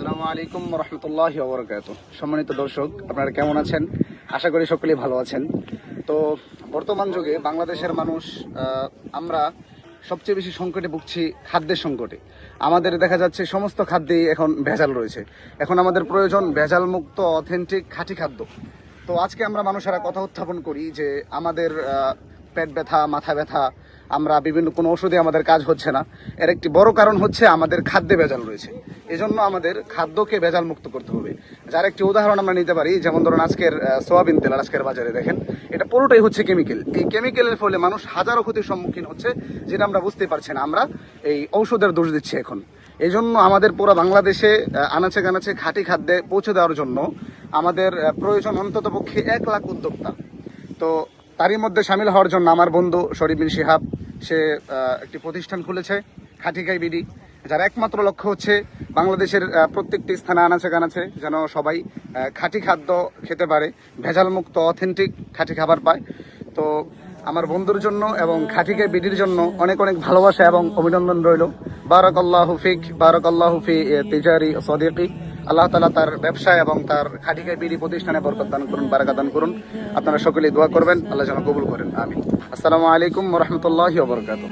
আসসালামু আলাইকুম রহমতুল্লাহ সম্মানিত দর্শক, আপনারা কেমন আছেন? আশা করি সকলেই ভালো আছেন। তো, বর্তমান যুগে বাংলাদেশের মানুষ আমরা সবচেয়ে বেশি সংকটে ভুগছি খাদ্যের সংকটে। আমাদের দেখা যাচ্ছে সমস্ত খাদ্যেই এখন ভেজাল রয়েছে। এখন আমাদের প্রয়োজন ভেজাল মুক্ত অথেন্টিক খাঁটি খাদ্য। তো আজকে আমরা মানুষেরা কথা উত্থাপন করি যে আমাদের পেট ব্যথা, মাথা ব্যথা আমরা বিভিন্ন, কোনো ওষুধে আমাদের কাজ হচ্ছে না। এর একটি বড় কারণ হচ্ছে আমাদের খাদ্যে ভেজাল রয়েছে। এজন্য আমাদের খাদ্যকে ভেজাল মুক্ত করতে হবে। যার একটি উদাহরণ আমরা নিতে পারি, যেমন ধরুন আজকের সোয়াবিন তেল আজকের বাজারে দেখেন। এটা পুরোটাই হচ্ছে কেমিক্যাল এই কেমিক্যালের ফলে মানুষ হাজারো ক্ষতির সম্মুখীন হচ্ছে, যেটা আমরা বুঝতে পারছি না। আমরা এই ঔষধের দোষ দিচ্ছি এখন। এই জন্য আমাদের পুরো বাংলাদেশে আনাচে কানাচে খাঁটি খাদ্যে পৌঁছে দেওয়ার জন্য আমাদের প্রয়োজন অন্তত পক্ষে এক লাখ উদ্যোক্তা। তো তারই মধ্যে সামিল হওয়ার জন্য আমার বন্ধু শরীফ বিন শিহাব, সে একটি প্রতিষ্ঠান খুলেছে, খাটিকাই বিডি, যার একমাত্র লক্ষ্য হচ্ছে বাংলাদেশের প্রত্যেকটি স্থানে আনাচে কানাচে যেন সবাই খাঁটি খাদ্য খেতে পারে ভেজাল মুক্ত অথেন্টিক খাঁটি খাবার পায়। তো আমার বন্ধুর জন্য এবং খাটিকাই বিডির জন্য অনেক অনেক ভালোবাসা এবং অভিনন্দন রইল। বারক আল্লাহ হুফিক বারক আল্লাহ হুফি তিজারি সদিকি। আল্লাহ তালা তার ব্যবসা এবং তার খাটিকা বিডি প্রতিষ্ঠানে বরকত দান করুন বারাকা দান করুন। আপনারা সকলেই দোয়া করবেন, আল্লাহ যেন কবুল করেন। আমি আসসালামু আলাইকুম রহমতুল্লাহ বরকাত